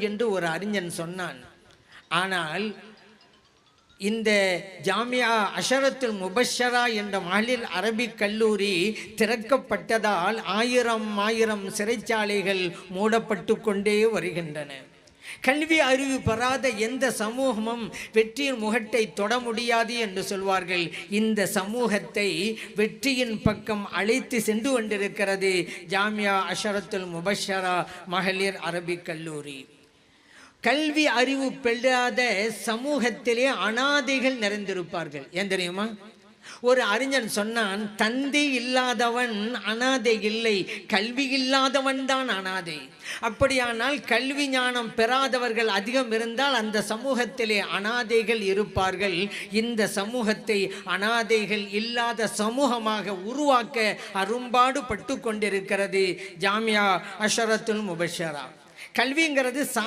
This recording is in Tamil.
என்று ஒரு அறிஞன் சொன்னான். ஆனால் இந்த ஜாமியா அஷரத்துல் முபஷரா என்ற மகளிர் அரபிக் கல்லூரி திறக்கப்பட்டதால் ஆயிரம் ஆயிரம் சிறைச்சாலைகள் மூடப்பட்டு கொண்டே வருகின்றன. கல்வி அறிவு பெறாத எந்த சமூகமும் வெற்றியின் முகட்டை தொட முடியாது என்று சொல்வார்கள். இந்த சமூகத்தை வெற்றியின் பக்கம் அழைத்து சென்று கொண்டிருக்கிறது ஜாமியா அஷரத்துல் முபஷரா மகளிர் அரபிக் கல்லூரி. கல்வி அறிவு பெறாத சமூகத்திலே அனாதைகள் நிறைந்திருப்பார்கள். ஏன் தெரியுமா? ஒரு அறிஞன் சொன்னான் தந்தை இல்லாதவன் அனாதை இல்லை கல்வி இல்லாதவன் தான் அனாதை. அப்படியானால் கல்வி ஞானம் பெறாதவர்கள் அதிகம் இருந்தால் அந்த சமூகத்திலே அனாதைகள் இருப்பார்கள். இந்த சமூகத்தை அனாதைகள் இல்லாத சமூகமாக உருவாக்க அரும்பாடு பட்டு கொண்டிருக்கிறது. ஜாமியா அஷரத்துல் முபஷரா. கல்விங்கிறது சா